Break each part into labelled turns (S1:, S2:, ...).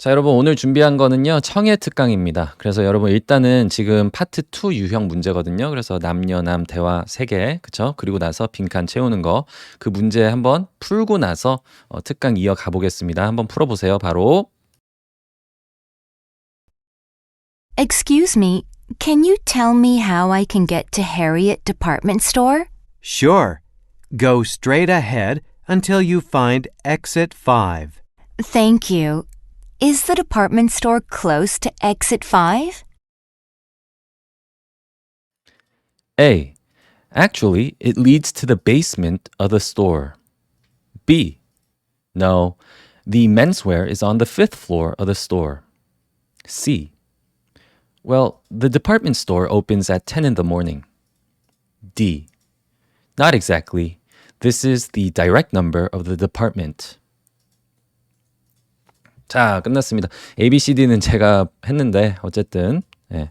S1: 자, 여러분 오늘 준비한 거는요. 청해 특강입니다. 그래서 여러분 일단은 지금 파트 2 유형 문제거든요. 그래서 남녀남 대화 3개. 그쵸? 그리고 나서 빈칸 채우는 거. 그 문제 한번 풀고 나서 어, 특강 이어가 보겠습니다. 한번 풀어 보세요. 바로
S2: Excuse me, can you tell me how I can get to Harriet Department Store?
S3: Sure. Go straight ahead until you find exit 5.
S2: Thank you. Is the department store close to exit 5?
S1: A. Actually, it leads to the basement of the store. B. No, the menswear is on the fifth floor of the store. C. Well, the department store opens at 10 in the morning. D. Not exactly. This is the direct number of the department. 자, 끝났습니다. A, B, C, D는 제가 했는데 어쨌든 예.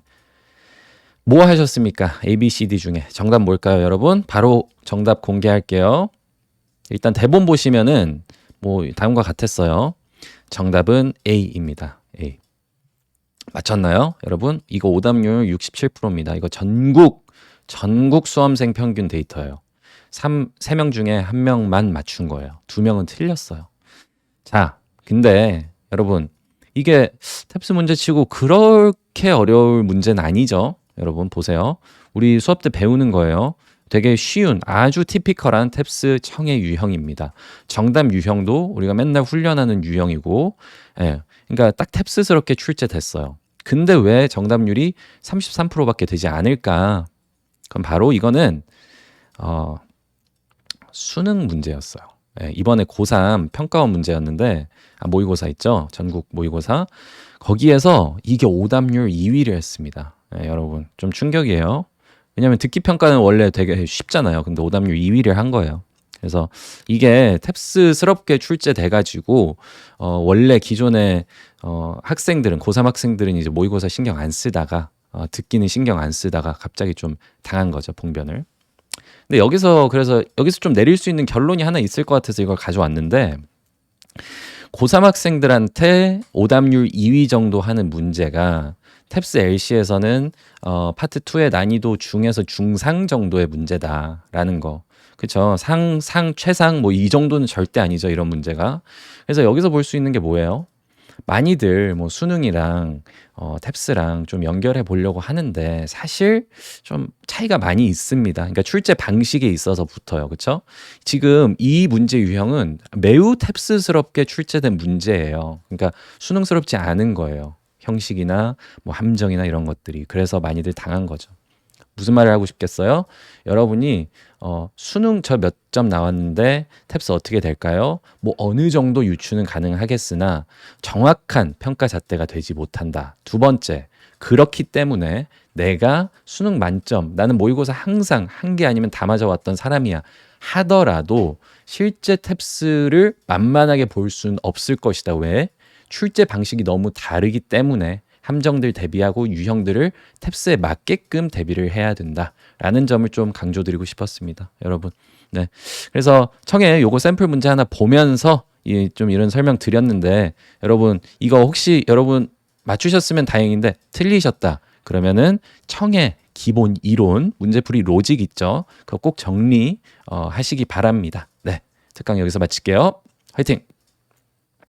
S1: 뭐 하셨습니까? A, B, C, D 중에 정답 뭘까요, 여러분? 바로 정답 공개할게요. 일단 대본 보시면은 뭐 다음과 같았어요. 정답은 A입니다. A. 맞췄나요? 여러분, 이거 오답률 67%입니다. 이거 전국 전국 수험생 평균 데이터예요. 3, 3명 중에 1명만 맞춘 거예요. 2명은 틀렸어요. 자, 근데 여러분, 이게 탭스 문제 치고 그렇게 어려울 문제는 아니죠. 여러분 보세요. 우리 수업 때 배우는 거예요. 되게 쉬운 아주 티피컬한 탭스 청의 유형입니다. 정답 유형도 우리가 맨날 훈련하는 유형이고, 예, 그러니까 딱 탭스스럽게 출제됐어요. 근데 왜 정답률이 33%밖에 되지 않을까? 그럼 바로 이거는 어, 수능 문제였어요. 예, 이번에 고3 평가원 문제였는데 아, 모의고사 있죠? 전국 모의고사 거기에서 이게 오답률 2위를 했습니다. 예, 여러분 좀 충격이에요. 왜냐하면 듣기 평가는 원래 되게 쉽잖아요. 근데 오답률 2위를 한 거예요. 그래서 이게 탭스스럽게 출제돼가지고 어, 원래 기존에 어, 학생들은 고3 학생들은 이제 모의고사 신경 안 쓰다가 어, 듣기는 신경 안 쓰다가 갑자기 좀 당한 거죠 봉변을. 근데 여기서 그래서 여기서 좀 내릴 수 있는 결론이 하나 있을 것 같아서 이걸 가져왔는데 고3 학생들한테 오답률 2위 정도 하는 문제가 탭스 LC에서는 어, 파트 2의 난이도 중에서 중상 정도의 문제다라는 거. 그쵸? 상, 상, 최상, 뭐 이 정도는 절대 아니죠. 이런 문제가. 그래서 여기서 볼 수 있는 게 뭐예요? 많이들 뭐 수능이랑 어, 탭스랑 좀 연결해 보려고 하는데 사실 좀 차이가 많이 있습니다. 그러니까 출제 방식에 있어서 붙어요. 그렇죠? 지금 이 문제 유형은 매우 탭스스럽게 출제된 문제예요. 그러니까 수능스럽지 않은 거예요. 형식이나 뭐 함정이나 이런 것들이. 그래서 많이들 당한 거죠. 무슨 말을 하고 싶겠어요? 여러분이 어, 수능 저 몇 점 나왔는데 탭스 어떻게 될까요? 뭐 어느 정도 유추는 가능하겠으나 정확한 평가 잣대가 되지 못한다. 두 번째, 그렇기 때문에 내가 수능 만점, 나는 모의고사 항상 한 개 아니면 다 맞아왔던 사람이야. 하더라도 실제 탭스를 만만하게 볼 수는 없을 것이다. 왜? 출제 방식이 너무 다르기 때문에 함정들 대비하고 유형들을 탭스에 맞게끔 대비를 해야 된다라는 점을 좀 강조드리고 싶었습니다. 여러분. 네. 그래서 청해 요거 샘플 문제 하나 보면서 이 좀 이런 설명 드렸는데 여러분 이거 혹시 여러분 맞추셨으면 다행인데 틀리셨다. 그러면은 청해 기본 이론 문제풀이 로직 있죠. 그거 꼭 정리 어, 하시기 바랍니다. 네. 특강 여기서 마칠게요. 화이팅!